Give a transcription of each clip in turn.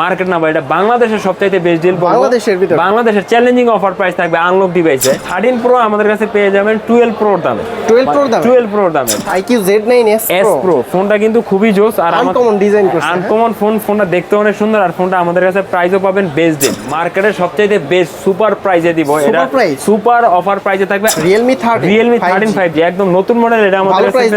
Market না ভাই এটা বাংলাদেশের সবচাইতে বেস্ট ডিল বাংলাদেশের ভিতরে? বাংলাদেশের চ্যালেঞ্জিং অফার প্রাইস থাকবে আনলক ডিভাইসে থার্টিন প্রো আমাদের কাছে পেয়ে যাবেন টুয়েলভ প্রোর দামে। 12 Pro দামে? টুয়েলভ প্রোর দামে। নাইন এস এস প্রো ফোনটা কিন্তু খুবই জোস আর আনকমন ডিজাইন করছে হ্যাঁ? আনকমন ফোন ফোনটা দেখতে অনেক সুন্দর আর ফোনটা আমাদের কাছে প্রাইসও পাবেন বেস্ট ডিল মার্কেটের সবচাইতে বেস্ট সুপার প্রাইজে দিব। এটা? সুপার অফার প্রাইজে থাকবে thirty Realme thirteen five G একদম নতুন মডেল এটা আমাদের কাছে।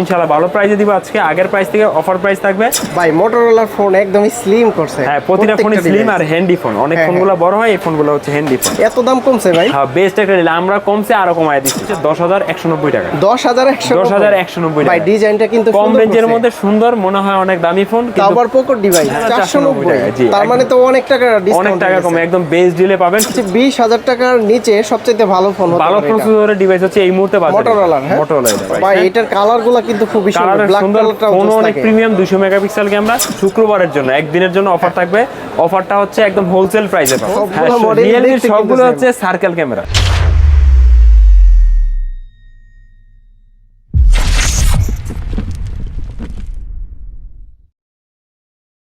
ইনশাআল্লাহ ভালো প্রাইসে দিব আজকে আগের প্রাইস থেকে অফার প্রাইস থাকবে। ভাই মোটরোলার ফোন একদমই স্লিম করছে। হ্যাঁ প্রতিটা ফোনই স্লিম আর হ্যান্ডি ফোন অনেক হ্যাঁ, ফোনগুলো বড় হয় এই ফোনগুলো হচ্ছে হ্যান্ডি ফোন এত দাম কমছে ভাই? হ্যাঁ বেস্ট একটা নিলে। আমরা কমছে আরও কমায় দিচ্ছি। দশ হাজার একশো নব্বই টাকা। দশ হাজার একশো দশ হাজার একশো নব্বই ভাই ডিজাইনটা কিন্তু কম রেঞ্জের মধ্যে সুন্দর মনে হয় অনেক দামি ফোন কিন্তু আবার পোকো ডিভাইস হ্যাঁ, 490 টাকা, তার মানে তো অনেক টাকা ডিসকাউন্ট অনেক টাকা কমে একদম বেস্ট ডিলে পাবেন। বিশ হাজার টাকার নিচে সবচেয়ে ভালো ফোন হতে ভালো প্রসেসরের ডিভাইস হচ্ছে এই মুহূর্তে বাজারে। Motorola, হ্যাঁ? মোটরোলা ভাই এটার কালারগুলা কিন্তু খুবই সুন্দর। ব্ল্যাক কালারটা ফোন অনেক প্রিমিয়াম দুশো মেগাপিক্সেল ক্যামেরা শুক্রবারের জন্য একদিনের জন্য অফার থাকবে। অফারটা হচ্ছে একদম হোলসেল প্রাইসে হ্যাঁ, রিয়েলমির সবগুলো হচ্ছে সার্কেল ক্যামেরা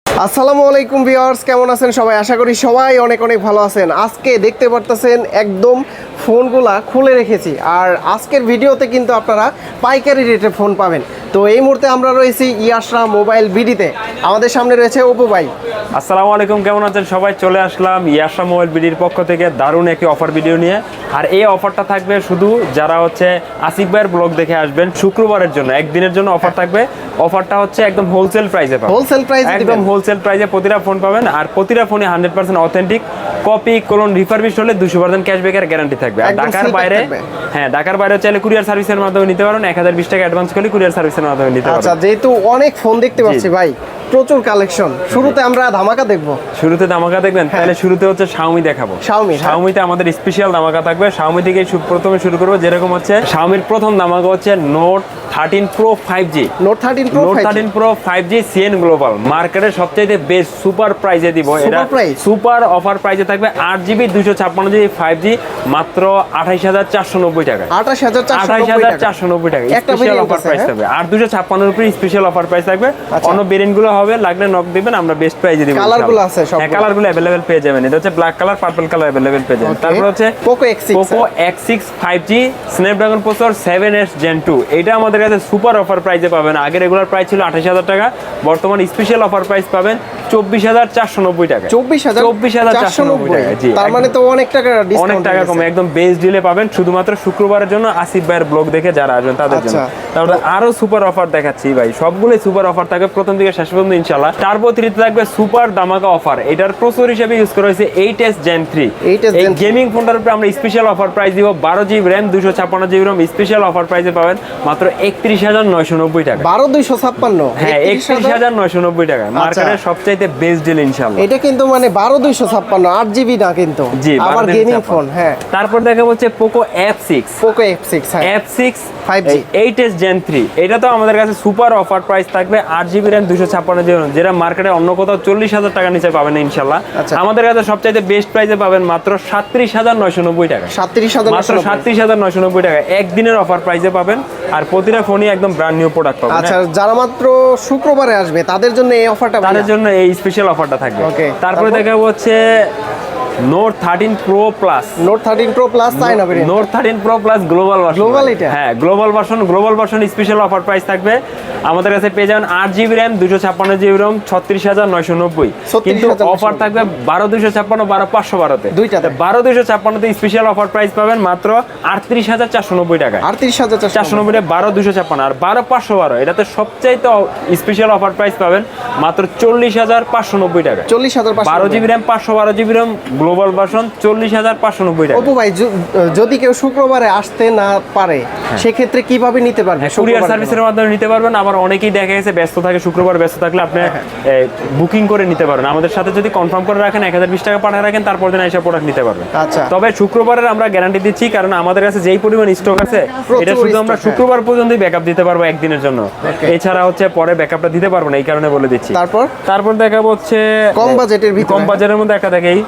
আসসালামু আলাইকুম ভিউয়ার্স কেমন আছেন সবাই? আশা করি সবাই অনেক অনেক ভালো আছেন। আজকে দেখতে পারতেছেন একদম ফোনগুলা খুলে রেখেছি। আর আজকের ভিডিওতে কিন্তু আপনারা পাইকারি রেটে ফোন পাবেন। তো এই মুহূর্তে আমরা রয়েছি ইয়াশরা মোবাইল বিডিতে। আমাদের সামনে রয়েছে ওপো ভাই। আসসালামু আলাইকুম কেমন আছেন সবাই? চলে আসলাম ইয়াসা মোবাইল বিডির পক্ষ থেকে দারুণ একটি অফার ভিডিও নিয়ে। আর এই অফারটা থাকবে শুধু যারা হচ্ছে আসিফ ভাইয়ের ব্লগ দেখে আসবেন শুক্রবারের জন্য একদিনের জন্য অফার থাকবে। অফারটা হচ্ছে একদম হোলসেল প্রাইসে পাবেন। হোলসেল প্রাইস একদম হোলসেল প্রাইসে প্রতিটা ফোন পাবেন আর প্রতিটা ফোনে hundred percent authentic copy colon refurbish হলে দুশো পার্সেন্ট ক্যাশব্যাকের গ্যারান্টি থাকবে। আর ঢাকার বাইরে হ্যাঁ ঢাকার বাইরে চাইলে কুরিয়ার সার্ভিসের মাধ্যমে নিতে পারেন। এক হাজার বিশ টাকা অ্যাডভান্স করলে কুরিয়ার সার্ভিসের মাধ্যমে নিতে পারেন আচ্ছা যেহেতু অনেক ফোন দেখতে পাচ্ছি ভাই প্রচুর কালেকশন শুরুতে আমরা ধামাকা দেখব। শুরুতে ধামাকা দেখবেন তাহলে শুরুতে হচ্ছে শাওমি দেখাবো। শাওমি হ্যাঁ। শাওমিতে আমাদের স্পেশাল ধামাকা থাকবে। শাওমি থেকে প্রথমে শুরু করব যেরকম হচ্ছে শাওমির প্রথম ধামাকা হচ্ছে note thirteen pro five G note thirteen pro thirteen pro five G CN global মার্কেটের সবচাইতে বেস্ট সুপার প্রাইজে দিব। এটা সুপার অফার প্রাইজে থাকবে আট জিবি দুশো ছাপ্পান্ন জিবি ফাইভ জি মাত্র আঠাইশ হাজার চারশো নব্বই টাকা। আঠাশ হাজার আঠাইশ হাজার চারশো নব্বই টাকা। স্পেশাল অফার প্রাইস হ্যাঁ? থাকবে। আর দুশো ছাপ্পান্নর উপরে স্পেশাল অফার প্রাইস থাকবে। আচ্ছা। অন্য ভেরিয়েন্টগুলো হবে লাগলে নক দিবেন আমরা বেস্ট প্রাইজে দিব Colour গুলো আছে? হ্যাঁ কালারগুলো অ্যাভেলেবেল পেয়ে যাবেন। এটা হচ্ছে black colour purple colour available পেয়ে যাবেন। তারপর হচ্ছে Poco X6 Poco X six five G Snapdragon processor seven S gen two এটা আমাদের কাছে সুপার অফার প্রাইসে পাবেন। আগে রেগুলার প্রাইস ছিল আঠাশ হাজার টাকা বর্তমান স্পেশাল অফার প্রাইস পাবেন চব্বিশ হাজার চারশো নব্বই টাকা। চব্বিশ হাজার চব্বিশ হাজার চারশো নব্বই টাকা জি তার মানে তো অনেক টাকা অনেক টাকা কমে একদম বেস ডিলে পাবেন। শুধুমাত্র শুক্রবারের জন্য আসিফ ভাইয়ের ব্লগ দেখে যারা আসবেন তাদের জন্য। আচ্ছা। তারপরে আরও সুপার অফার দেখাচ্ছি ভাই। সবগুলোই সুপার অফার থাকবে প্রথম থেকে শেষ পর্যন্ত ইনশাল্লাহ তার অতিরিক্ত থাকবে সুপার দামাকা অফার এটার প্রচুর হিসেবে ইউজ করা হয়েছে এইট এস জেন থ্রি এই গেমিং ফোনটার উপরে আমরা স্পেশাল অফার প্রাইস দিব। বারো জিবি র্যাম দুশো ছাপ্পান্ন জিবি র্যাম স্পেশাল অফার প্রাইসে পাবেন। মাত্র একত্রিশ হাজার নয়শো নব্বই টাকা। বারো দুইশো ছাপ্পান্ন। হ্যাঁ একত্রিশ হাজার? নয়শো নব্বই টাকা। মার্কেটের সবচাইতে বেস্ট ডিল ইনশাল্লাহ এটা কিন্তু মানে বারো দুইশো ছাপ্পান্ন আট জিবি না কিন্তু। জি আবার গেমিং ফোন হ্যাঁ। তারপর দেখা হচ্ছে Poco F six Poco F six F six 5G eight S gen three এটা তো আমাদের কাছে সুপার অফার প্রাইস থাকবে আট জিবি র্যাম দুশো ছাপ্পান্ন জিবি যেটা মার্কেটে অন্য কোথাও চল্লিশ হাজার টাকা নিচে পাবেন ইনশাল্লাহ। আচ্ছা। আমাদের কাছে সবচাইতে বেস্ট প্রাইসে পাবেন মাত্র সাতত্রিশ হাজার নয়শো নব্বই টাকা। সাতত্রিশ হাজার মাত্র সাতত্রিশ হাজার নয়শো নব্বই টাকা। একদিনের অফার প্রাইসে পাবেন আর প্রতিটা ফোনই একদম ব্র্যান্ড নিউ প্রোডাক্ট পাবেন আচ্ছা হ্যাঁ। যারা মাত্র শুক্রবারে আসবে তাদের জন্য এই অফারটা তাদের জন্য এই স্পেশাল অফারটা থাকবে। তারপর? দেখা হচ্ছে note thirteen pro plus note thirteen pro plus তাই না note thirteen pro plus global version global এটা? হ্যাঁ global version global version special offer price থাকবে। আমাদের কাছে পেয়ে যাবেন আট জিবি র্যাম দুশো ছাপ্পান্ন জিবি র্যাম ছত্রিশ হাজার নয়শো নব্বই। কিন্তু অফার থাকবে বারো দুশো ছাপ্পান্ন বারো পাঁচশো বারোতে। দুইটাতে। বারো দুশো ছাপ্পান্নতে স্পেশাল অফার প্রাইস পাবেন মাত্র আটত্রিশ হাজার চারশো নব্বই টাকা আটত্রিশ হাজার চারশো নব্বই। বারো দুশো ছাপ্পান্ন আর বারো পাঁচশো বারো এটাতে সবচাইতে স্পেশাল অফার প্রাইস পাবেন মাত্র চল্লিশ হাজার পাঁচশো নব্বই টাকা চল্লিশ হাজার বারো জিবি র্যাম পাঁচশো বারো জিবি র্যাম গ্লোবাল ভার্সন চল্লিশ হাজার পাঁচশো নব্বই টাকা অপু ভাই যদি কেউ শুক্রবারে আসতে না পারে সেক্ষেত্রে কীভাবে নিতে পারবে কুরিয়ার সার্ভিসের মাধ্যমে নিতে পারবেন আবার অনেকেই দেখা গেছে ব্যস্ত থাকে শুক্রবার ব্যস্ত থাকলে আপনি হ্যাঁ, বুকিং করে নিতে পারেন। আমাদের সাথে যদি কনফার্ম করে রাখেন এক হাজার বিশ টাকা পাঠিয়ে রাখেন তারপর দিন এসে প্রোডাক্ট নিতে পারবেন। আচ্ছা। তবে শুক্রবারের আমরা গ্যারান্টি দিচ্ছি কারণ আমাদের কাছে যেই পরিমাণ স্টক আছে এটা শুধু আমরা হ্যাঁ। শুক্রবার পর্যন্তই ব্যাকআপ দিতে পারব একদিনের জন্য। এছাড়া হচ্ছে পরে ব্যাকআপটা দিতে পারব না এই কারণে বলে দিচ্ছি। তারপর? তারপর দেখাবো হচ্ছে কম বাজেটের কম হ্যাঁ। বাজেটের মধ্যে একটা দেখেই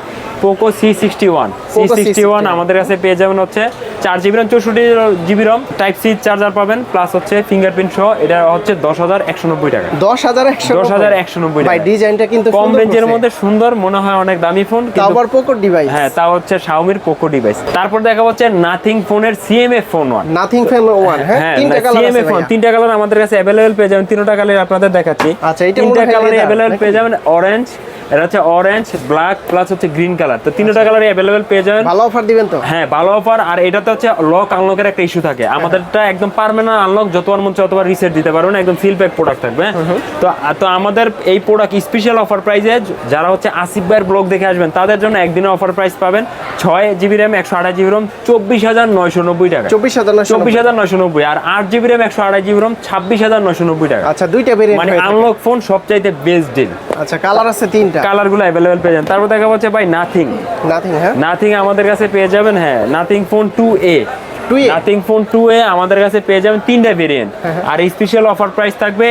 Poco C sixty one C sixty one আমাদের কাছে পেয়ে যাবেন হচ্ছে চার জিবি রম চৌষট্টি GB ROM type C charger পাবেন প্লাস হচ্ছে ফিঙ্গারপ্রিন্ট সহ এটা হচ্ছে দশ হাজার একশো নব্বই টাকা। দশ হাজার একশো দশ হাজার একশো নব্বই টাকা। ডিজাইনটা কিন্তু কম রেঞ্জের মধ্যে সুন্দর মনে হয় অনেক দামি ফোন আবার পোকোর ডিভাইস হ্যাঁ তা হচ্ছে শাওমির পোকো ডিভাইস তারপর দেখা হচ্ছে নাথিং ফোনের সিএমএ ফোন ওয়ান নাথিং ফেল ওয়ান হ্যাঁ? তিনটা কালার সিএমএ ফোন। তিনটা কালার আমাদের কাছে অ্যাভেলেবেল পেয়ে যাবেন। তিনটা কালার আপনাদের দেখাচ্ছি। আচ্ছা, তিনটা কালারে অ্যাভেলেবেল পেয়ে যাবেন অরেঞ্জ এটা হচ্ছে অরেঞ্জ ব্ল্যাক প্লাস হচ্ছে গ্রিন কালার তো তিনটা কালারে অ্যাভেলেবেল পেয়ে যাবেন। ভালো অফার দিবেন তো? হ্যাঁ ভালো অফার আর এটাতে হচ্ছে লক আনলকের একটা ইস্যু থাকে। আমাদেরটা একদম পার্মানেন্ট আনলক যতবার মন ততবার রিসেট দিতে পারবেন। একদম সিল প্যাক প্রোডাক্ট থাকবে? তো তো আমাদের এই প্রোডাক্ট স্পেশাল অফার প্রাইসে যারা হচ্ছে আসিফ ভাইয়ের ব্লগ দেখে আসবেন তাদের জন্য একদিনে অফার প্রাইস পাবেন ছয় জিবি র্যাম একশো আঠাশ জিবি রম চব্বিশ হাজার নয়শো নব্বই টাকা। চব্বিশ হাজার চব্বিশ হাজার নয়শো নব্বই। আর আট জিবি র্যাম একশো আড়াই জিবি রম ছাব্বিশ হাজার নয়শো নব্বই টাকা। আচ্ছা দুইটা মানে আনলক ফোন সবচাইতে বেস্ট ডিল আচ্ছা কালার আছে তিনটা। কালারগুলো অ্যাভেলেবেল পেয়ে যান। তারপর দেখা যাচ্ছে ভাই নাথিং নাথিং হ্যাঁ? নাথিং আমাদের কাছে পেয়ে যাবেন হ্যাঁ। Nothing phone two A 2A? Nothing phone two A আমাদের কাছে পেয়ে যাবেন তিনটা ভেরিয়েন্ট হ্যাঁ, আর স্পেশাল অফার প্রাইস থাকবে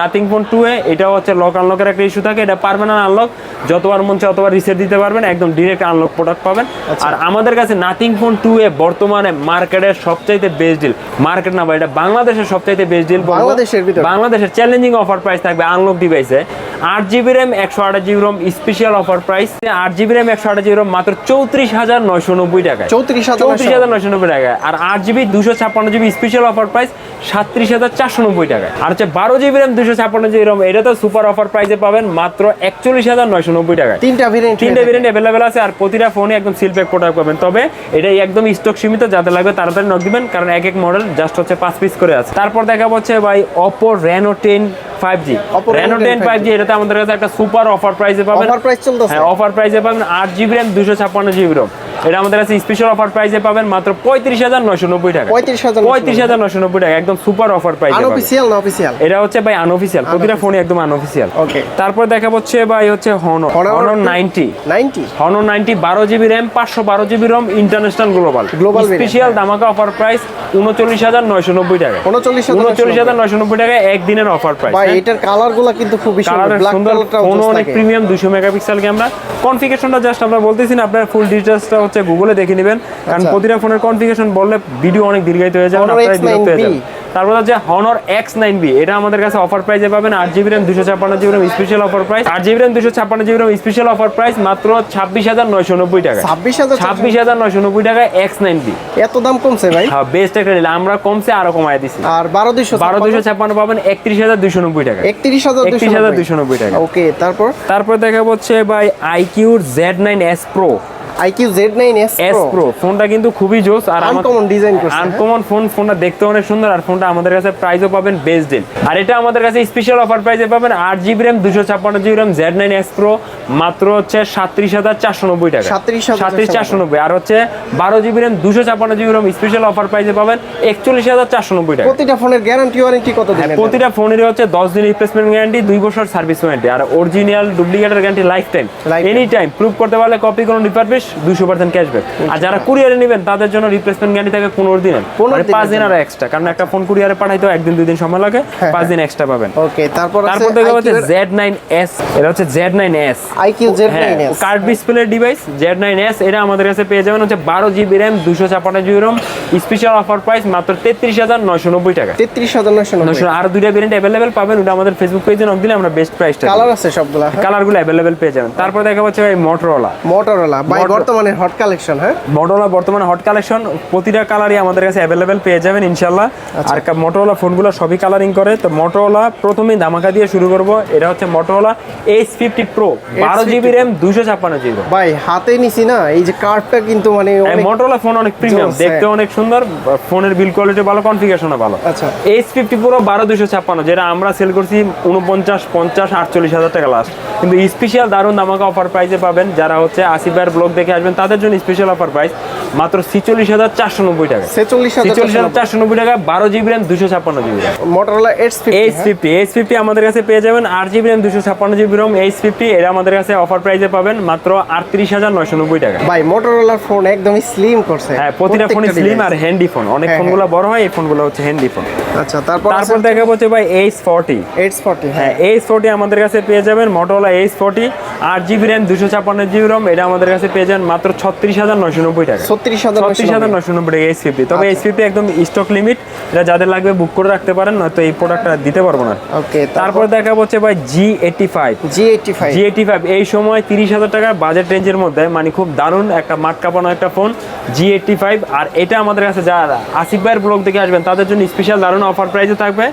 নাথিং ফোন টু এ এটা হচ্ছে লক আনলকের একটা ইস্যু থাকে এটা পারমানেন্ট আনলক যতবার মন চায় ততবার রিসেট দিতে পারবেন একদম ডিরেক্ট আনলক প্রোডাক্ট পাবেন। আচ্ছা। আর আমাদের কাছে নাথিং ফোন টু এ বর্তমানে মার্কেটের সবচাইতে বেস্ট ডিল মার্কেট না ভাই এটা বাংলাদেশের সবচাইতে বেস্ট ডিল বাংলাদেশের? বাংলাদেশের চ্যালেঞ্জিং অফার প্রাইস থাকবে আনলক ডিভাইসে আট জিবি র্যাম একশো আঠাশ GB ROM special offer price আট জিবি র্যাম একশো আঠাশ জিবি রম মাত্র চৌত্রিশ হাজার নয়শো নব্বই টাকা চৌত্রিশ হাজার হাজার নয়শো নব্বই টাকা আর আট জিবি দুশো ছাপ্পান্ন জিবি স্পেশাল অফার প্রাইস সাতত্রিশ হাজার চারশো নব্বই টাকায়। আর হচ্ছে বারো জিবি র্যাম দুশো ছাপ্পান্ন জিবি রম এটা তো সুপার অফার প্রাইসে পাবেন মাত্র একচল্লিশ হাজার নয়শো নব্বই টাকায়। তিনটা ভেরিয়েন্ট তিনটে ভেরিয়েন্ট অ্যাভেলেবেল আছে আর প্রতিটা ফোনে একদম সিল প্যাক প্রোডাক্ট পাবেন। তবে এটাই একদম স্টক সীমিত যাতে লাগবে তাড়াতাড়ি নক দিবেন কারণ এক এক মডেল জাস্ট হচ্ছে পাঁচ পিস করে আছে। তারপর দেখা হচ্ছে ভাই Oppo Reno ten five G Reno ten five G এটাতে আমাদের কাছে একটা সুপার অফার প্রাইসে পাবেন। অফার প্রাইস চলতেছে। হ্যাঁ অফার প্রাইসে পাবেন আট জিবি র্যাম দুশো ছাপ্পান্ন জিবি রোম এটা আমাদের কাছে স্পেশাল অফার প্রাইসে পাবেন মাত্র পঁয়ত্রিশ হাজার নয়শো নব্বই টাকা। পঁয়ত্রিশ হাজার পঁয়ত্রিশ হাজার নয়শো নব্বই টাকা একদম সুপার অফার প্রাইসে পাবেন। আনঅফিসিয়াল না অফিসিয়াল এটা হচ্ছে ভাই আনঅফিসিয়াল প্রতিটা ফোনই একদম আনঅফিসিয়াল Okay. তারপর দেখা হচ্ছে ভাই হচ্ছে Honor Honor Honor ninety ninety Honor ninety বারো জিবি র্যাম পাঁচশো বারো GB ROM international global variant, special ধামাকা অফার প্রাইস উনচল্লিশ হাজার নয়শো নব্বই টাকা। উনচল্লিশ হাজার উনচল্লিশ হাজার নয়শো নব্বই টাকা একদিনের অফার প্রাইস ভাই এটার কালারগুলা কিন্তু খুবই সুন্দর ব্ল্যাক জোস অনেক প্রিমিয়াম দুশো মেগাপিক্সেল ক্যামেরা কনফিগেশনটা জাস্ট আমরা বলতেছি না আপনার ফুল ডিটেলসটা হচ্ছে গুগলে দেখে নেবেন। কারণ আচ্ছা। প্রতিটা ফোনের কনফিগেশন বললে ভিডিও অনেক দীর্ঘায়িত হয়ে যাবে আপনারা বিরক্ত হয়ে X9B যাবেন। তারপর হচ্ছে হনর এক্স নাইন বি এটা আমাদের কাছে অফার প্রাইসে পাবেন আট জিবি র্যাম দুশো ছাপ্পান্ন GB RAM special offer price আট জিবি র্যাম দুশো ছাপ্পান্ন GB RAM special offer price মাত্র ছাব্বিশ হাজার নয়শো নব্বই টাকা। ছাব্বিশ হাজার ছাব্বিশ হাজার নয়শো নব্বই টাকা এক্স নাইন বি এত দাম কমছে ভাই? হ্যাঁ বেস্ট একটা নিলে আমরা কমছে আরও কমায় দিছি। আর বারো দুইশো বারো দুশো ছাপ্পান্ন পাবেন একত্রিশ হাজার দুশো নব্বই টাকা। একত্রিশ হাজার একত্রিশ হাজার দুশো নব্বই টাকা। ওকে তারপর? তারপর দেখা হচ্ছে ভাই আইকিউর Z nine S pro iQOO ফোনটা কিন্তু খুবই জোস আর আনকমন ডিজাইন করছে হ্যাঁ? আনকমন ফোন ফোনটা দেখতে অনেক সুন্দর আর ফোনটা আমাদের কাছে প্রাইসও পাবেন বেস্ট ডিল আর এটা আমাদের কাছে স্পেশাল অফার প্রাইসে পাবেন মাত্র হচ্ছে সাতত্রিশ হাজার চারশো নব্বই টাকা। 37,490 সাতত্রিশ চারশো নব্বই আর হচ্ছে স্পেশাল অফার প্রাইসে পাবেন একচল্লিশ হাজার চারশো নব্বই টাকা। প্রতিটা ফোনের গ্যারান্টি ওয়ারেন্টি কত প্রতিটা ফোনেরই হচ্ছে দশ দিন রিপ্লেসমেন্ট গ্যারান্টি বছর সার্ভিস ওয়ারেন্টি আর original ডুপ্লিকেটের guarantee lifetime. Any time prove করতে পারলে কপি কোনো রিপারবিশ দুশো পার্সেন্ট ক্যাশব্যাক আর যারা কুরিয়ারে নেবেন তাদের জন্য রিপ্লেসমেন্ট গ্যারান্টি থাকে পনেরো দিনের। 15 মানে পাঁচ দিন আর এক্সট্রা কারণ একটা ফোন কুরিয়ারে পাঠাইতে একদিন দুই দিন সময় লাগে হ্যাঁ, পাঁচ দিন এক্সট্রা পাবেন। ওকে তারপর তারপর দেখা হচ্ছে জেড নাইন এস এটা হচ্ছে Z nine S iQOO Z হ্যাঁ nine S curved display device Z nine S এটা আমাদের কাছে পেয়ে যাবেন হচ্ছে বারো জিবি র্যাম দুশো ছাপান্ন GB ROM special offer price মাত্র তেত্রিশ হাজার নয়শো নব্বই টাকা। তেত্রিশ হাজার নয়শো নশো আর দুইটা ভেরিয়েন্ট অ্যাভেলেবেল পাবেন ওটা আমাদের ফেসবুক পেজে নক দিলে আমরা বেস্ট প্রাইসটা কালার আছে সবগুলা হ্যাঁ। কালারগুলো অ্যাভেলেবেল পেয়ে যাবেন। তারপর দেখা যাচ্ছে ভাই মোটরোলা মোটরোলা বর্তমানে হট কালেকশন হ্যাঁ? মোটরোলা বর্তমানে হট কালেকশন প্রতিটা কালারই আমাদের কাছে অ্যাভেলেবেল পেয়ে যাবেন ইনশাল্লাহ আচ্ছা। আর মোটরোলা ফোনগুলো সবই কালারিং করে। তো মোটরোলা প্রথমেই ধামাকা দিয়ে শুরু করব। এটা হচ্ছে মোটরোলা এইচ ফিফটি প্রো বারো জিবি র্যাম দুশো ছাপ্পান্ন জিবি ভাই হাতে নিছি না এই যে কার্ডটা কিন্তু মানে মোটরোলা ফোন অনেক প্রিমিয়াম দেখতে। অনেক সুন্দর ফোনের বিল কোয়ালিটি ভালো কনফিগারেশনও ভালো। আচ্ছা। এইচ ফিফটি পুরো বারো দুশো ছাপ্পান্ন যেটা আমরা সেল করছি উনপঞ্চাশ পঞ্চাশ আটচল্লিশ হাজার টাকা লাস্ট কিন্তু স্পেশাল দারুণ ধামাকা অফার প্রাইসে পাবেন যারা হচ্ছে আসিফ ভাইয়ের ব্লগ দেখে আসবেন তাদের জন্য স্পেশাল অফার প্রাইস মাত্র ছিচল্লিশ হাজার চারশো নব্বই টাকা। ছেচল্লিশ হাজার চারশো নব্বই। টাকা বারো জিবি র্যাম দুশো ছাপ্পান্ন GB Motorola H H fifty H fifty আমাদের কাছে পেয়ে যাবেন আট জিবি র্যাম দুশো ছাপ্পান্ন জিবি রোম এইচ ফিফটি এটা আমাদের কাছে অফার প্রাইসে পাবেন মাত্র আটত্রিশ হাজার নয়শো নব্বই টাকা। ভাই মোটরোলার ফোন একদমই স্লিম করছে। হ্যাঁ প্রতিটা প্রত্যেকটা স্লিম আর হ্যান্ডি ফোন অনেক হ্যাঁ, ফোনগুলো বড় হয় এই ফোনগুলো হচ্ছে হ্যান্ডি ফোন আচ্ছা তারপর তারপর দেখা হচ্ছে ভাই এইচ ফর্টি এইচ ফর্টি হ্যাঁ। এইচ ফোরটি আমাদের কাছে পেয়ে যাবেন মোটরলা এইচ ফোরটি আট জিবি র্যাম দুশো ছাপ্পান্ন জিবি রম এটা আমাদের কাছে পেয়ে যাবেন মাত্র ছত্রিশ হাজার নয়শো নব্বই টাকা। ছত্রিশ হাজার ছত্রিশ হাজার নয়শো নব্বই টাকা ফিফটি তবে আচ্ছা। ফিফটি একদম স্টক লিমিট এটা যাদের লাগবে বুক করে রাখতে পারেন নয়তো এই প্রোডাক্টটা দিতে পারব না। ওকে তারপর? দেখা হচ্ছে ভাই G eighty five G eighty five G eighty five এই সময় তিরিশ হাজার টাকার বাজেট রেঞ্জের মধ্যে মানে খুব দারুণ একটা মাঠ কাঁপানো একটা ফোন জি এইটটি ফাইভ আর এটা আমাদের কাছে যারা আসিফ ভাইয়ের ব্লগ থেকে আসবেন তাদের জন্য স্পেশাল দারুণ অফার প্রাইসে থাকবে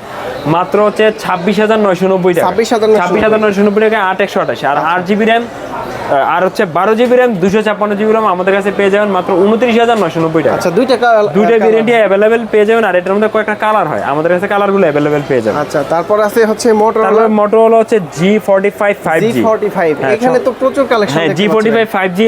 মাত্র হচ্ছে ছাব্বিশ হাজার নয়শো নব্বই টাকা। ছাব্বিশ হাজার নয়শো নব্বই। টাকা আট একশো আঠাশ। আর আট জিবি র্যাম আর হচ্ছে বারো জিবি র্যাম দুশো ছাপ্পান্ন জিবি র্যাম আমাদের কাছে পেয়ে যাবেন মাত্র উনত্রিশ হাজার নয়শো নব্বই টাকা। আচ্ছা দুইটা দুইটা কালার। ভেরিয়েন্টই অ্যাভেলেবেল পেয়ে যাবেন আর এটার মধ্যে কয়েকটা কালার হয়। আমাদের কাছে কালারগুলো অ্যাভেলেবেল পেয়ে যাবেন। আচ্ছা তারপর আছে হচ্ছে মোটরোলা তারপর মোটো হলো হচ্ছে G forty five five G forty five হ্যাঁ, এখানে তো প্রচুর কালেকশন হ্যাঁ G forty five five G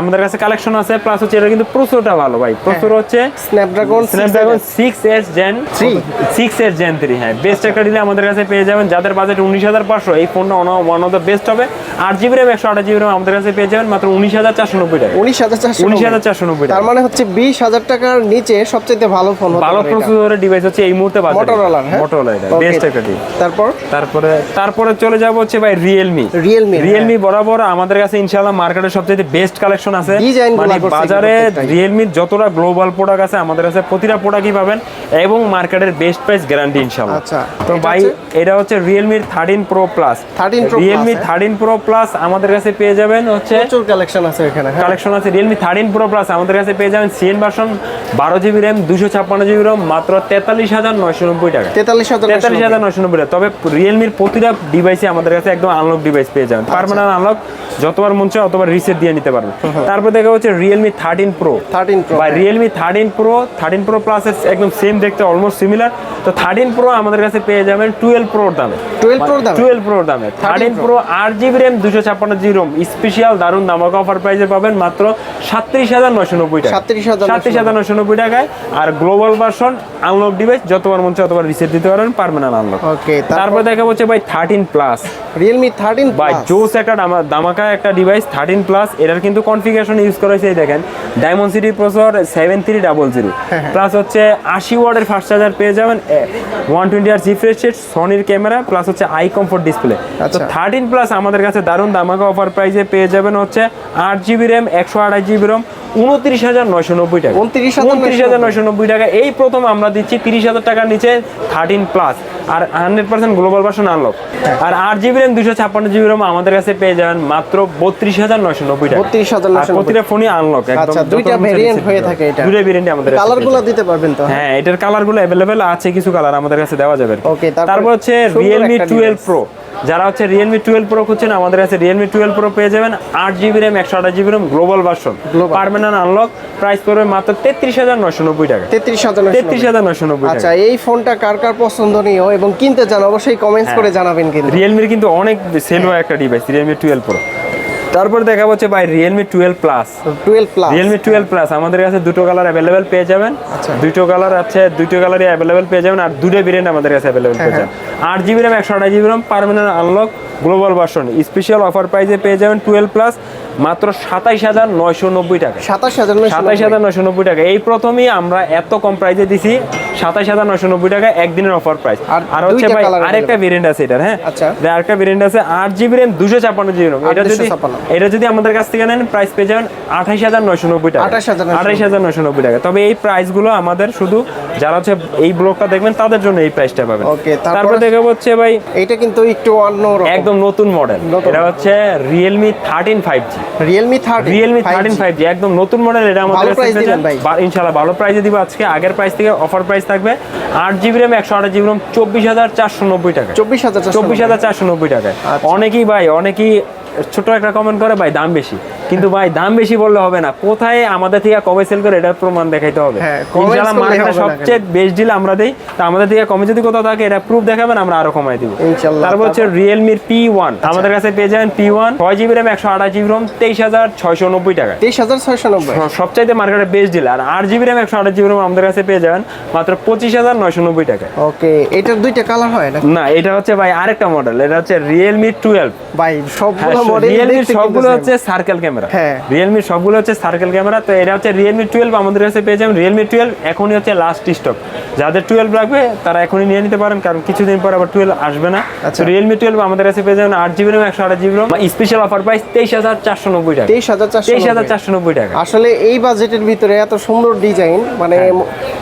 আমাদের কাছে কালেকশন আছে প্লাস হচ্ছে এটা কিন্তু প্রচুরটা ভালো ভাই। প্রচুর হচ্ছে Snapdragon Snapdragon six S Gen Three? Six S Gen three হ্যাঁ। বেস্ট একটা দিলে আমাদের কাছে পেয়ে যাবেন। যাদের বাজেট উনিশ হাজার পাঁচশো এই ফোনটা ওয়ান অফ দ্য বেস্ট হবে। আট জিবি র্যাম একশো আঠাশ জিবি আমাদের কাছে পেয়ে যাবেন মাত্র উনিশ হাজার চারশো নব্বই টাকা। উনিশ হাজার চারশো উনিশ হাজার চারশো নব্বই তার মানে হচ্ছে বিশ হাজার টাকার নিচে সবচেয়ে ভালো ফোন ভালো প্রসেসরের ডিভাইস হচ্ছে এই মুহূর্তে বাজারে। মোটরোলা হ্যাঁ? মোটরোলা এটা বেস্ট একটা তারপর? তারপরে তারপরে চলে যাব হচ্ছে ভাই রিয়েলমি রিয়েলমি রিয়েলমি বরাবর আমাদের কাছে ইনশাআল্লাহ মার্কেটের সবচেয়ে বেস্ট কালেকশন আছে। মানে বাজারে। রিয়েলমির যতটা গ্লোবাল প্রোডাক্ট আছে আমাদের কাছে প্রতিটা প্রোডাক্টই পাবেন এবং মার্কেটের বেস্ট প্রাইস গ্যারান্টি ইনশাআল্লাহ। আচ্ছা, তো ভাই? এটা হচ্ছে রিয়েলমির thirteen pro plus 13 Pro Realme? Thirteen pro plus আমাদের আমাদের কাছে পেয়ে যাবেন হচ্ছে প্রচুর কালেকশন আছে এখানে কালেকশন আছে Realme 13 Pro Plus আমাদের কাছে পেয়ে যাবেন CN version 12 GB RAM 256 GB RAM মাত্র 43990 টাকা। 43990 টাকা। তবে Realme এর প্রতিটা ডিভাইসে আমাদের কাছে একদম আনলক ডিভাইস পেয়ে যাবেন। পার্মানেন্ট আনলক যতবার মন চায় অতবার রিসেট দিয়ে নিতে পারবেন। তারপর দেখা হচ্ছে Realme 13 Pro 13 Pro বা Realme 13 Pro 13 Pro Plus একদম সেম দেখতে অলমোস্ট সিমিলার তো 13 Pro আমাদের কাছে পেয়ে যাবেন 12 Pro দামে। 12 Pro দামে? 12 Pro দামে। 13 Pro 8 GB RAM 256 ROM special offer প্রাইসে পাবেন মাত্র সাত্রিশ হাজার নব্বই টাকা। সাত্রিশ হাজার নব্বই। টাকায় আর গ্লোবাল ভার্সন আনলক ডিভাইস যতবার মন রিসেট দিতে পারেন পারমানেন্ট আনলক ওকে তারপর দেখা হচ্ছে ভাই থার্টিন প্লাস রিয়েলমি থার্টিন জোস একটা দামাকা একটা ডিভাইস থার্টিন প্লাস এটার কিন্তু কনফিগারেশন ইউজ করা হয়েছে দেখেন Diamond City seven three double zero plus হচ্ছে আশি ওয়ার্ডের ফার্স্ট চার্জার পেয়ে যাবেন ওয়ান টোয়েন্টি আর রিফ্রেশ সনির ক্যামেরা প্লাস হচ্ছে আই কমফোর্ট ডিসপ্লে তো থার্টিন প্লাস আমাদের কাছে দারুণ দামাকা অফার প্রাইসে পেয়ে যাবেন হচ্ছে আট জিবি র্যাম একশো আঠাশ জিবি রম উনত্রিশ হাজার নয়শো নব্বই টাকা। 29,990 উনত্রিশ হাজার নয়শো নব্বই টাকা। এই প্রথম আমরা দিচ্ছি তিরিশ হাজার টাকার নিচে থার্টিন প্লাস আর hundred percent global version unlock আর আট জিবি র্যাম দুশো ছাপ্পান্ন জিবি রম আমাদের কাছে পেয়ে যাবেন মাত্র বত্রিশ হাজার নয়শো নব্বই টাকা। 32,990 আর প্রতিটা ফোনই আনলক আচ্ছা, দুইটা variant হয়ে থাকে এটা। দুইটা ভেরিয়েন্ট আমাদের কাছে কালারগুলো দিতে পারবেন তো? হ্যাঁ এটার কালারগুলো অ্যাভেলেবেল আছে কিছু কালার আমাদের কাছে দেওয়া যাবে। তারপর হচ্ছে রিয়েলমি টুয়েলভ প্রো যারা হচ্ছে রিয়েলমি টুয়েলভ প্রো খুঁজছেন আমাদের কাছে রিয়েলমি টুয়েলভ প্রো পেয়ে যাবেন। আট জিবি র্যাম একশো আঠাশ GB RAM global version. Permanent unlock price পড়বে মাত্র তেত্রিশ হাজার নয়শো নব্বই টাকা। তেত্রিশ হাজার তেত্রিশ হাজার নয়শো নব্বই আচ্ছা এই ফোনটা কার কার পছন্দনীয় এবং কিনতে চান অবশ্যই কমেন্টস হ্যাঁ। করে জানাবেন কিন্তু। রিয়েলমির কিন্তু অনেক সেল হয় একটা ডিভাইস রিয়েলমি টুয়েলভ প্রো তারপর দেখা হচ্ছে ভাই Realme twelve plus twelve plus Realme twelve plus আমাদের কাছে দুটো কালার অ্যাভেলেবেল পেয়ে যাবেন। আচ্ছা। দুটো কালার আছে দুটো কালারই অ্যাভেলেবেল পেয়ে যাবেন আর দুটো ভেরিয়েন্ট আমাদের কাছে অ্যাভেলেবেল পেয়ে হ্যাঁ, যাবেন। আট জিবি র্যাম একশো আঠাশ GB RAM permanent unlock global version special offer প্রাইসে পেয়ে যাবেন টুয়েলভ প্লাস মাত্র সাতাইশ হাজার নয়শো নব্বই টাকা। সাতাশ হাজার সাতাইশ হাজার নয়শো নব্বই টাকা। এই প্রথমেই আমরা এত কম প্রাইসে দিছি সাতাইশ হাজার নয়শো নব্বই টাকা একদিনের অফার প্রাইস আর হচ্ছে ভাই আরেকটা ভেরিয়েন্ট আছে এটার হ্যাঁ? আচ্ছা। আরেকটা ভেরিয়েন্ট আছে আট জিবি র্যাম দুশো ছাপ্পান্ন জিবি র্যাম। এটা যদি এটা যদি আমাদের কাছ থেকে নেন প্রাইস পেয়ে যাবেন আঠাইশ হাজার নয়শো নব্বই টাকা 28,990 আঠাইশ হাজার নয়শো নব্বই টাকা তবে এই প্রাইসগুলো আমাদের শুধু যারা হচ্ছে এই ব্লগটা দেখবেন তাদের জন্য এই প্রাইসটা পাবেন। তারপর দেখাবো হচ্ছে ভাই এইটা কিন্তু একটু অন্য একদম নতুন মডেল এটা হচ্ছে Realme thirteen five G Realme thirty Realme thirteen five G একদম নতুন মডেল এটা আমাদের ভালো দিবেন ভাই। ইনশাল্লাহ ভালো প্রাইসে দিব। আজকে আগের প্রাইস থেকে অফার প্রাইস থাকবে আট জিবি র্যাম একশো আঠাশ জিবি র্যাম চব্বিশ হাজার চারশো নব্বই টাকা। চব্বিশ হাজার চব্বিশ হাজার চারশো নব্বই টাকায়। আচ্ছা। অনেকেই ভাই অনেকেই ছোট একটা কমেন্ট করে ভাই দাম বেশি। কিন্তু ভাই দাম বেশি বললে হবে না। কোথায় আমাদের থেকে কমে সেল করে এটার প্রমাণ দেখাইতে হবে। হ্যাঁ, ইনশাআল্লাহ মার্কেটে সবচেয়ে বেস্ট ডিল আমরা দেই। তো আমাদের থেকে কমে যদি কোথাও থাকে এটা প্রুফ দেখাবেন আমরা আরও কমাই দিব। ইনশাআল্লাহ। তারপর হচ্ছে রিয়েলমির পি ওয়ান আমাদের কাছে পেয়ে যাবেন পি ওয়ান ছয় জিবি র্যাম একশো আঠাশ জিবি রোম তেইশ হাজার ছয়শো নব্বই টাকা। তেইশ হাজার ছয়শো নব্বই। সবচাইতে মার্কেটে বেস্ট ডিল আর আট জিবি র্যাম একশো আঠাশ জিবি রোম আমাদের কাছে পেয়ে যাবেন মাত্র পঁচিশ হাজার নয়শো নব্বই টাকা। ওকে এটার দুইটা কালার হয় না না এটা হচ্ছে ভাই আরেকটা মডেল এটা হচ্ছে রিয়েলমি টুয়েলভ ভাই সবগুলো হ্যাঁ, মডেল রিয়েলমির সবগুলো হচ্ছে সার্কেল ক্যামেরা হ্যাঁ। রিয়েলমির সবগুলো হচ্ছে সার্কেল ক্যামেরা। তো এটা হচ্ছে রিয়েলমি টুয়েলভ আমাদের কাছে পেয়ে যাবেন রিয়েলমি টুয়েলভ এখনই হচ্ছে লাস্ট স্টক যাদের টুয়েলভ লাগবে তারা এখনই নিয়ে নিতে পারেন কারণ কিছুদিন পর আবার টুয়েলভ আসবে না। আচ্ছা। রিয়েলমি টুয়েলভ আমাদের কাছে পেয়ে যাবেন আট জিবি রোম একশো আট GB ROM special offer price তেইশ হাজার চারশো নব্বই টাকা। তেইশ হাজার তেইশ হাজার চারশো নব্বই টাকা। আসলে এই বাজেটের ভিতরে এত সুন্দর ডিজাইন মানে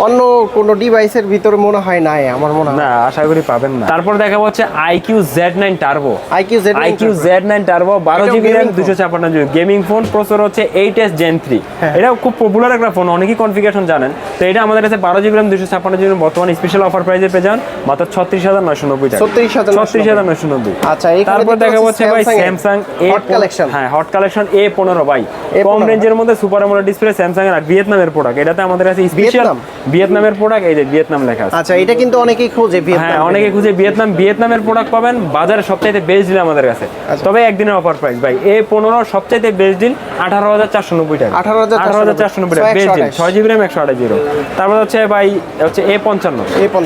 অন্য কোনো ডিভাইসের ভিতরে মনে হয় নাই আমার মনে হয়। না আশা করি পাবেন না। তারপর দেখা হচ্ছে iQOO Z nine turbo iQOO Z iQOO Z nine turbo বারো জিবি র্যাম? দুশো ছাপ্পান্ন জিবি গেমিং ফোন প্রসেসর হচ্ছে এইট এস জেন থ্রি। এটাও খুব পপুলার একটা ফোন অনেকেই কনফিগারেশন জানেন। তো এটা আমাদের কাছে বারো জিবি র্যাম দুশো ছাপ্পান্ন জিবি বর্তমানে স্পেশাল অফার প্রাইসে পেয়ে যান মাত্র ছত্রিশ হাজার নয়শো নব্বই টাকা। 36,990 ছত্রিশ হাজার নয়শো নব্বই। আচ্ছা, তারপর দেখা হচ্ছে ভাই স্যামসাং এ collection। হ্যাঁ হট কালেকশন এ পনেরো ভাই। কম রেঞ্জের মধ্যে সুপার আমোলেড ডিসপ্লে স্যামসাং এর ভিয়েতনামের প্রোডাক্ট এটাতে আমাদের কাছে স্পেশাল ভিয়েতনাম? ভিয়েতনামের প্রোডাক্ট এই যে ভিয়েতনাম লেখা আছে। আচ্ছা এটা কিন্তু অনেকেই খোঁজে হ্যাঁ অনেকে খুঁজে ভিয়েতনাম ভিয়েতনামের প্রোডাক্ট পাবেন বাজারে সবচাইতে বেস্ট ডিল আমাদের কাছে। আচ্ছা। তবে একদিনের অফার প্রাইস ভাই। এ পনেরো সবচাইতে বেস্ট ডিল আঠারো হাজার চারশো নব্বই টাকা। 18,490 আঠারো হাজার চারশো নব্বই টাকা। ডিল আঠাশ। ছয় জিবি র্যাম একশো আঠাশ জিরো। তারপর হচ্ছে ভাই হচ্ছে এ পঞ্চান্ন।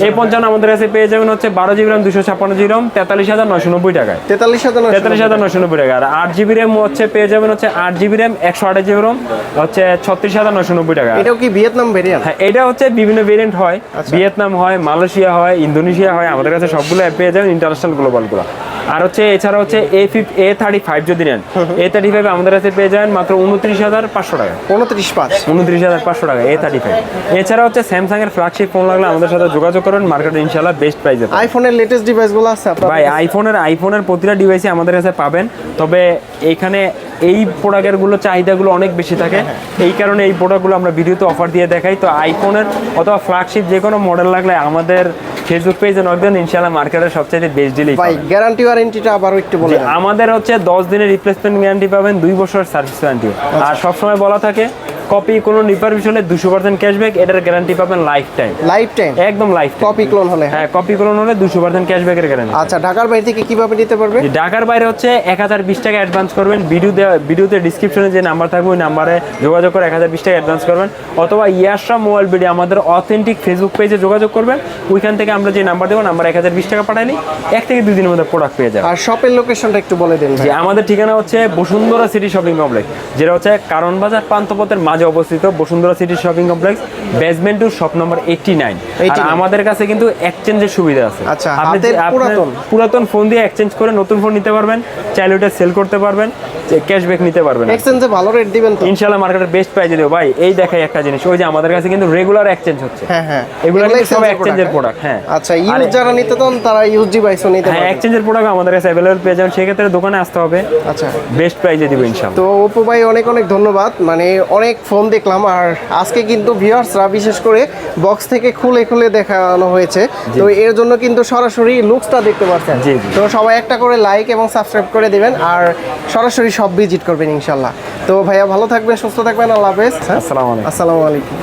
এ পঞ্চান্ন। আমাদের কাছে পেয়ে যাবেন হচ্ছে বারো জিবি র্যাম দুশো ছাপ্পান্ন জিবি র্যাম তেতাল্লিশ হাজার নয়শো নব্বই টাকায়। তেতাল্লিশ হাজার তেতাল্লিশ হাজার নয়শো নব্বই টাকা। আর আট জিবি র্যাম হচ্ছে পেয়ে যাবেন হচ্ছে আট জিবি র্যাম একশো আঠাশ জিবি র্যাম হচ্ছে ছত্রিশ হাজার নয়শো নব্বই টাকা। এটাও কি ভিয়েতনাম ভেরিয়েন্ট? হ্যাঁ এটা হচ্ছে বিভিন্ন ভেরিয়েন্ট হয়। আচ্ছা। ভিয়েতনাম হয় মালয়েশিয়া হয় ইন্দোনেশিয়া হয় আমাদের কাছে সবগুলো পেয়ে যাবেন ইন্টারন্যাশনাল গ্লোবালগুলো। আর হচ্ছে এছাড়া হচ্ছে এ ফিফ এ থার্টি ফাইভ যদি নেন এ থার্টি ফাইভ আমাদের কাছে পেয়ে যাবেন মাত্র উনত্রিশ হাজার পাঁচশো টাকা। উনত্রিশ পাঁচ। উনত্রিশ হাজার পাঁচশো টাকা এ থার্টি ফাইভ এছাড়া হচ্ছে স্যামসাং এর ফ্ল্যাগশিপ ফোন লাগলে আমাদের সাথে যোগাযোগ করুন মার্কেটে ইনশাল্লাহ বেস্ট প্রাইসে আইফোনের লেটেস্ট ডিভাইসগুলো আছে ভাই আইফোনের আইফোনের প্রতিটা ডিভাইসই আমাদের কাছে পাবেন। তবে এইখানে এই প্রোডাক্টেরগুলো চাহিদাগুলো অনেক বেশি থাকে। এই কারণে এই প্রোডাক্টগুলো আমরা ভিডিওতে অফার দিয়ে দেখাই। তো আইফোনের অথবা ফ্ল্যাগশিপ যে কোনো মডেল লাগলে আমাদের ফেসবুক পেজে নক দেন ইনশাআল্লাহ মার্কেটের সবচেয়ে বেস্ট ডিলই ভাই গ্যারান্টি ওয়ারেন্টিটা আবারও একটু বলে দেন। আমাদের হচ্ছে দশ দিনের রিপ্লেসমেন্ট গ্যারান্টি পাবেন দুই বছর সার্ভিস ওয়ারেন্টি আর সবসময় বলা থাকে কপি কোনো রিপারভিশ হলে দুশো পার্সেন্ট ক্যাশব্যাক এটার গ্যারান্টি পাবেন লাইফ টাইম লাইফ টাইম একদম লাইফ কপি ক্লোন হলে হ্যাঁ। কপি কোনো হলে দুশো পার্সেন্ট ক্যাশব্যাকের গ্যারান্টি আচ্ছা ঢাকার বাইরে থেকে কীভাবে নিতে পারবে? ঢাকার বাইরে হচ্ছে এক হাজার বিশ টাকা অ্যাডভান্স করবেন। ভিডিও ভিডিওতে ডিসক্রিপশনে যে নাম্বার থাকবে ওই নাম্বারে যোগাযোগ করে এক হাজার বিশ টাকা অ্যাডভান্স করবেন। অথবা ইয়াসরা মোবাইল ভিডিও আমাদের অথেন্টিক ফেসবুক পেজে যোগাযোগ করবেন। ওইখান থেকে আমরা যে নাম্বার দেবো নাম্বার এক হাজার বিশ টাকা পাঠাইনি এক থেকে দুই দিনের মধ্যে প্রোডাক্ট পেয়ে যাবে আর শপের লোকেশনটা একটু বলে দিন ভাই। যে আমাদের ঠিকানা হচ্ছে বসুন্ধরা সিটি শপিং কমপ্লেক্স যেটা হচ্ছে কারণ বাজার পান্থপথের মাঝে অবস্থিত Bashundhara City shopping complex basement two shop নম্বর এইটটি নাইন আমাদের কাছে কিন্তু এক্সচেঞ্জের সুবিধা আছে। আচ্ছা, পুরাতন? পুরাতন ফোন দিয়ে এক্সচেঞ্জ করে নতুন ফোন নিতে পারবেন চাইলে ওটা সেল করতে পারবেন ক্যাশব্যাক নিতে পারবেন এক্সচেঞ্জে ভালো রেট দিবেন তো? ইনশাল্লাহ মার্কেটের বেস্ট প্রাইজে দেবো। ভাই এই দেখাই একটা জিনিস ওই যে আমাদের কাছে কিন্তু রেগুলার এক্সচেঞ্জ হচ্ছে। হ্যাঁ হ্যাঁ। এগুলো সব এক্সচেঞ্জের প্রোডাক্ট হ্যাঁ। আচ্ছা ইউজ যারা নিতে চান তারা ইউজ ডিভাইসও নিতে হ্যাঁ পারবে। এক্সচেঞ্জের প্রোডাক্ট আমাদের কাছে অ্যাভেলেবল পেয়ে যাবেন সেক্ষেত্রে দোকানে আসতে হবে। আচ্ছা। বেস্ট প্রাইজে দিব ইনশাল্লাহ তো ওপো ভাই অনেক অনেক ধন্যবাদ। মানে অনেক ফোন দেখলাম আর আজকে কিন্তু ভিউয়ার্সরা বিশেষ করে বক্স থেকে খুলে খুলে দেখানো হয়েছে। তো এর জন্য কিন্তু সরাসরি লুকসটা দেখতে পাচ্ছেন। তো সবাই একটা করে লাইক এবং সাবস্ক্রাইব করে দেবেন আর সরাসরি সব ভিজিট করবেন ইনশাল্লাহ। তো ভাইয়া ভালো থাকবেন সুস্থ থাকবেন আল্লাহ হাফেজ। আসসালামু আলাইকুম।